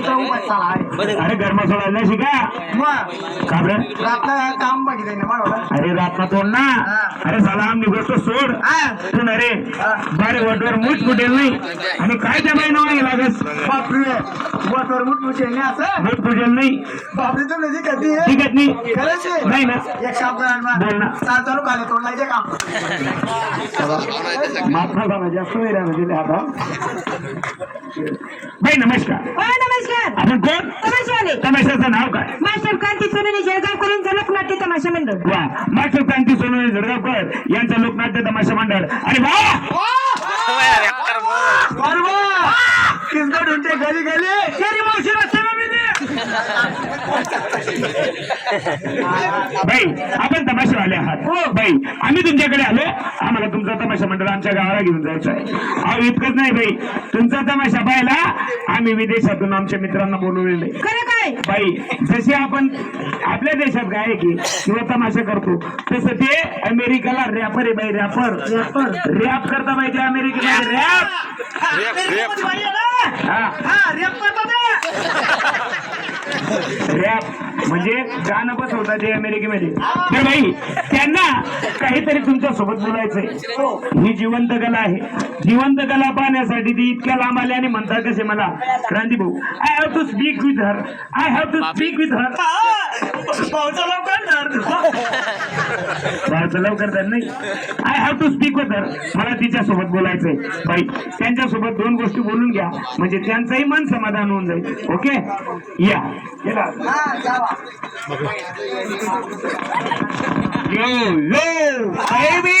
चाला आहे? अरे गरमा सोडायला शिका. मग का बरं? आपलं काम बघितलं ना अरे रातना तोड ना. अरे साला आमनी गोष्ट सोड. हा. तू ना रे. हा. बारे वटवर मूठ फुटेल नाही. आणि काय त्या बाई नाव लागस बापरे. वरवर मुठ मुठे नाही असं? मूठ फुटेल नाही. बापरे तुला जी कधी ठीक आहे नाही खरंच आहे? नाही ना. एक शब्द. बोल ना. चाल चालू खाली काम जास्त नाही राहणार आता. बाई नमस्कार. हो नमस्कार. आपण कोण? तमाशावाले. तमाशाचं नाव काय? मास्टर क्रांती सोनवणे जळगाव करून झलकनाट्य तमाशा मंडळ. वा. मास्टर क्रांती सोनवणे जळगावकर यांचं लोकनाट्य तमाशा मंडळ. अरे वा! मावशी रस्त्याला बाई आपण तमाशावाले आहात. हो बाई आम्ही तुमच्याकडे आलो आम्हाला तुमचा तमाशा मंडळ आमच्या गावाला घेऊन जायचं आहे. अहो इतकंच नाही बाई. तुमचा तमाशा पाहायला आम्ही विदेशातून आमच्या मित्रांना बोलवलेले खरं काय? बाई जसे आपण आपल्या देशात गायकी किंवा तमाशा करतो तसं ते अमेरिकेला रॅपर आहे बाई रॅपर रॅपर रॅप करता बाई ते अमेरिकेला रॅप रॅप র্যাপ म्हणजे गाणं बसवतात ते अमेरिकेमध्ये. तर बाई त्यांना काहीतरी तुमच्यासोबत बोलायचंय. ही जिवंत कला आहे. जिवंत कला पाहण्यासाठी ती इतक्या लांब आले आणि म्हणतात कसे मला क्रांती भाऊ I have to speak with her I have to speak with her फारचं लवकर तर नाही. I have to speak with her मला तिच्यासोबत बोलायचंय. बाई त्यांच्यासोबत दोन गोष्टी बोलून घ्या. म्हणजे त्यांचंही मन समाधान होऊन जाईल. ओके या. गेला यो यो बेबी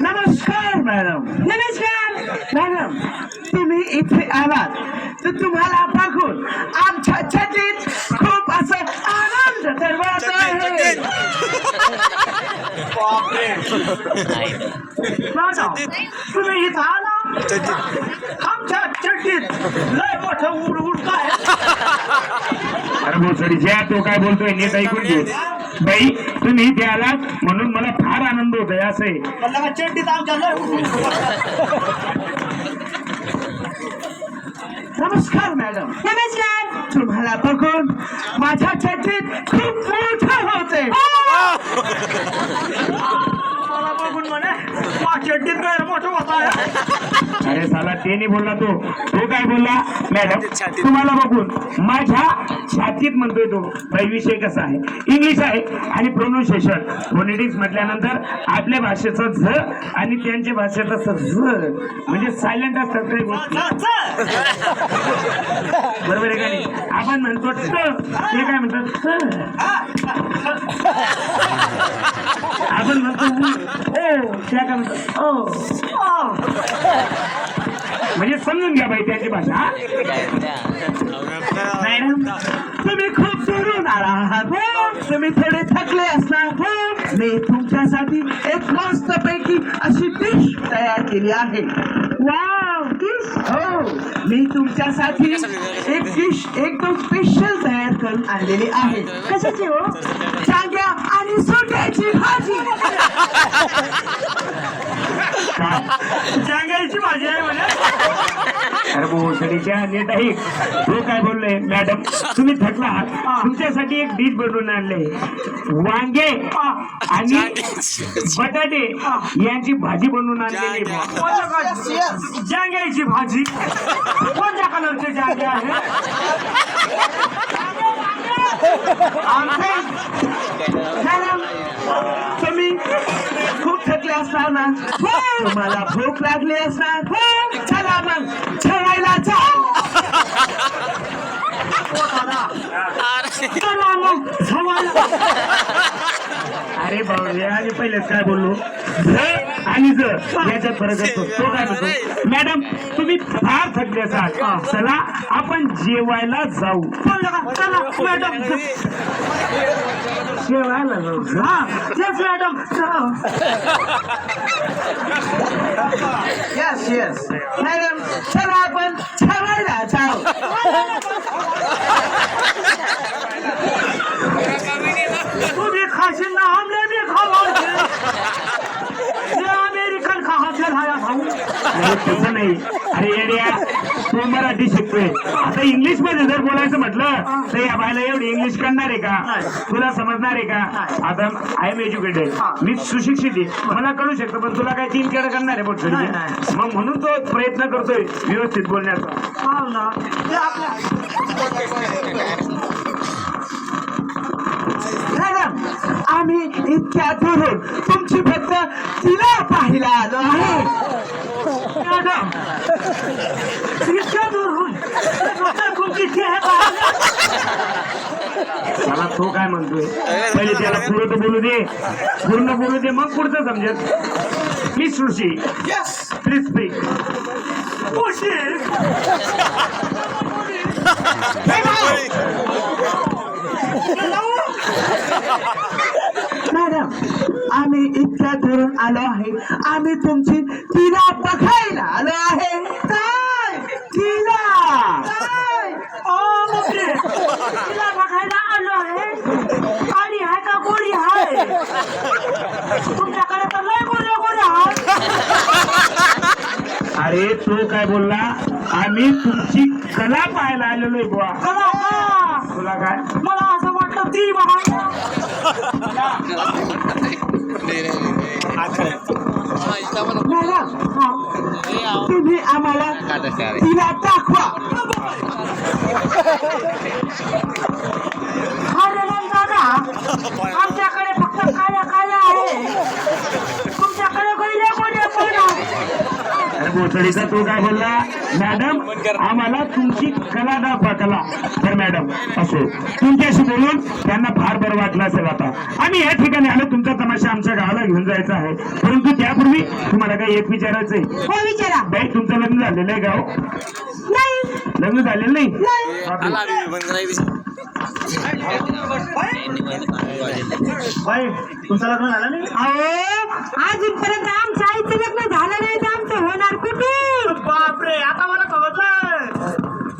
नमस्कार मॅडम. नमस्कार. मॅडम तुम्ही इथे आलात. तर तुम्हाला बघून आमच्या छातीत खूप असं आनंद दरवळत आहे. तुम्ही इथं आमच्या चड्डीत लय मोठं उड उड काय? अरे भोसडी ज्या तो काय बोलतोय नीट ऐकून घे. बाई तुम्ही इथे आलात म्हणून मला फार आनंद होतोय असं आहे. म्हणलं का चड्डीत आमच्या लय उड उड नमस्कार मॅडम. नमस्कार. तुम्हाला बघून माझ्या चड्डीत खूप मोठं होते. मला बघून म्हणे वा चड्डीत गैर मोठं होत. आहे अरे साला ते नाही बोलला तो. तो काय बोलला? मॅडम तुम्हाला बघून माझ्या छातीत म्हणतोय तो बाई विषय कसा आहे? इंग्लिश आहे. आणि प्रोनाऊन्सिएशन फोनेटिक्स म्हटल्यानंतर आपल्या भाषेचा झ आणि त्यांच्या भाषेचा झ. म्हणजे सायलेंट असतात काही गोष्टी. बरोबर आहे का नाही? आपण म्हणतो ते काय म्हणतात. आपण म्हणतो. ओ. त्या काय म्हणतात? ओ. म्हणजे समजून घ्या बाई त्याची भाषा? मॅडम तुम्ही खूप आला. आहात तुम्ही थोडे थकले असणार हो. मी तुमच्यासाठी एक मस्त पैकी अशी डिश तयार केली आहे. वाव हो. मी तुमच्यासाठी एक डिश एकदम स्पेशल तयार करून आणलेली आहे. कशाची हो? चांग्या आणि सोट्याची भाजी चांग्याची भाजी आहे म्हणे भोसडीच्या नेट आहे तो काय बोललोय मॅडम तुम्ही थकला आहात. तुमच्यासाठी एक डिश बनवून आणले. वांगे आणि बटाटे यांची भाजी बनवून आणलेली जांग्याची भाजी. कोणत्या कलरचे जांगे आहे? तुम्ही खूप थकले असणार ना? तुम्हाला भूक लागली असणार? चला मग जेवायला जा अरे बाबा आणि पहिलेच काय बोललो? आणि ज याच्यात फरक असतो तो काय म्हणतो मॅडम तुम्ही फार थकले असाल. चला आपण जेवायला जाऊ? चला मॅडम जेवायला जाऊ. हा. Yes madam yes yes madam चला आपण जेवायला जाऊ. खाशील ना हमले भी खावा जे अमेरिकन खा हासिल है अरे तसं नाही अरे येड्या तू मराठी शिकतोय आता इंग्लिशमध्ये जर बोलायचं म्हटलं तर या बायला एवढी इंग्लिश करणार आहे का तुला समजणार आहे का आता आय एम एज्युकेटेड मी सुशिक्षित आहे मला कळू शकतं पण तुला काय तीन केडं करणार आहे नाही. मग म्हणून तो प्रयत्न करतोय व्यवस्थित बोलण्याचा हो ना ते आपल्या मॅडम आम्ही इतक्या दुरून तुमची फक्त तिला पाहायला आलो आहे. मॅडम इतक्या दुरून तुमची मला तो काय म्हणतोय? पहिले त्याला पुढं तर बोलू दे. पूर्ण बोलू दे मग पुढचं समजेल please Sushi. Please speak madam आलो आहे. आम्ही तुमची तिला बघायला आलो आहे. काय? तिला तिला बघायला आलो आहे. काळी आहे का गोडी आहे तुमच्याकडे तर लय आहे अरे तो काय बोलला? आम्ही तुमची कला पाहायला आलेलो आहे बुवा. चला का? तुला काय? मला असं वाटतं ती बघा मॅडम तुम्ही आम्हाला तिला दाखवा अरे मग दादा आमच्याकडे फक्त काळ्या काळ्या आहे तुमच्याकडे गैल्या गोड्या पण आहे बोचडीचा तो काय बोलला? मॅडम आम्हाला तुमची कला दाखवा कला. तर मॅडम असो. तुमच्याशी बोलून त्यांना फार बरं वाटलं असेल आता. आम्ही या ठिकाणी आलो तुमचा तमाशा आमच्या गावाला घेऊन जायचा आहे. परंतु त्यापूर्वी तुम्हाला काही एक विचारायचंय. हो विचारा. बाई तुमचं लग्न झालेलं आहे गाव? नाही. लग्न झालेलं नाही. बाई तुमचं लग्न झालं नाही? अहो आजपर्यंत आमच्या आईचं लग्न झालं नाही होणार कुठे? बापरे आता मला समजलं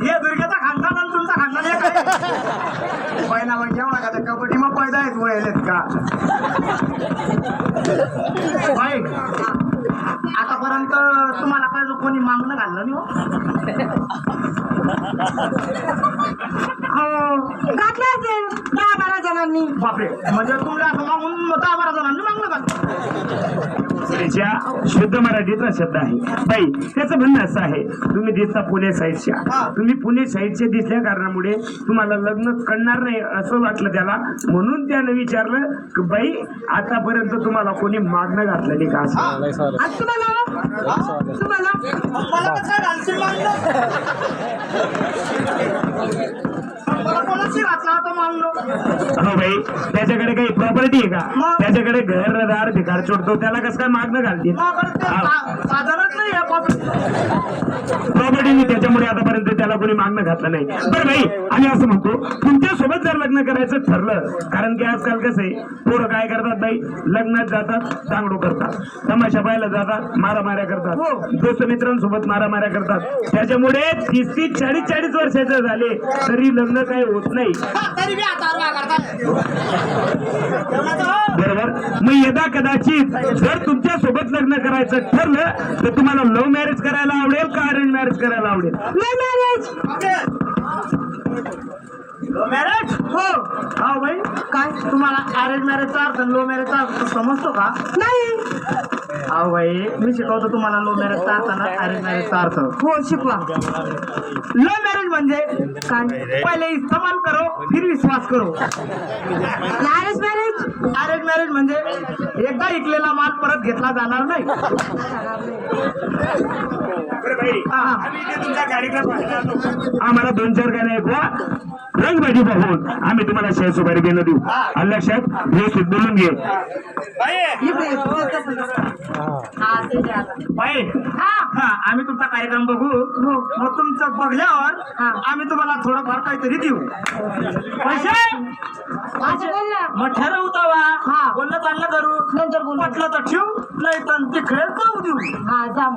हे दुर्गेचा खानदान आणि तुमचा खानदान एक आहे. पहिला मग जेव्हा का त्या कबड्डी मग पैदा आहेत वयलेत का? बाई आतापर्यंत तुम्हाला काय कोणी मागणं घाललं नाही हो? घातलं असेल दहा बारा जणांनी. बापरे म्हणजे तुम्हाला असं मागून दहा बारा जणांनी मागणं घाललं त्याच्या शुद्ध मराठीचा शब्द आहे. बाई त्याचं म्हणणं असं आहे तुम्ही दिसता पुणे साईडच्या. हा. तुम्ही पुणे साईडचे दिसल्या कारणामुळे तुम्हाला लग्न करणार नाही असं वाटलं त्याला. म्हणून त्यानं विचारलं की बाई आतापर्यंत तुम्हाला कोणी मागणं घातलं नाही का असं? तुम्हाला? हो बाई त्याच्याकडे काही प्रॉपर्टी आहे का? त्याच्याकडे घरदार भिकार चोडतो त्याला कसं काय मागणं घालते नाही त्याच्यामुळे आतापर्यंत त्याला कोणी मागणं घातलं नाही. बरं भाई आम्ही असं म्हणतो तुमच्यासोबत जर लग्न करायचं ठरलं कारण की आजकाल कसं आहे पोरं काय करतात बाई? लग्नात जातात तांगडो करतात तमाशा पाहायला जातात मारामाऱ्या करतात दोस्त मित्रांसोबत मारामाऱ्या करतात. त्याच्यामुळे तीस तीस चाळीस चाळीस वर्षाचे झाले तरी लग्न काही होत नाही. हा, तरी बी. बरोबर? मग यदा कदाचित जर तुमच्यासोबत लग्न करायचं ठरलं तर तुम्हाला लव्ह मॅरेज करायला आवडेल का अरेंज मॅरेज करायला आवडेल? मॅरेज. मॅरेज? हो. हा भाई काय? तुम्हाला अरेंज मॅरेजचा अर्थ लो मॅरेजचा अर्थ समजतो का? नाही. हा भाई मी शिकवतो तुम्हाला लो मॅरेजचा अर्थ ना अरेंज मॅरेजचा अर्थ. हो शिकवा. लो मॅरेज म्हणजे काय? पहिले इस्तेमाल करो फिर विश्वास करो. मॅरेज मॅरेज अरेंज मॅरेज म्हणजे एकदा इकलेला माल परत घेतला जाणार नाही. आम्हाला दोन चार गाणे ऐकवा. रंगबाजी पाहून आम्ही तुम्हाला शेअर सुपारी देणं देऊ. लक्षात व्यवस्थित बोलून घे. हा हा. हा आम्ही तुमचा कार्यक्रम बघू. हो. मग तुमचं बघल्यावर हा. आम्ही तुम्हाला थोडंफार काहीतरी देऊ. पैसे? माझं बोल ना. मग ठरवू तवा. हा. बोललं चाललं करू. नंतर म्हटलं तर ठेवू नाही तर तिकडे जाऊ देऊ. हा जा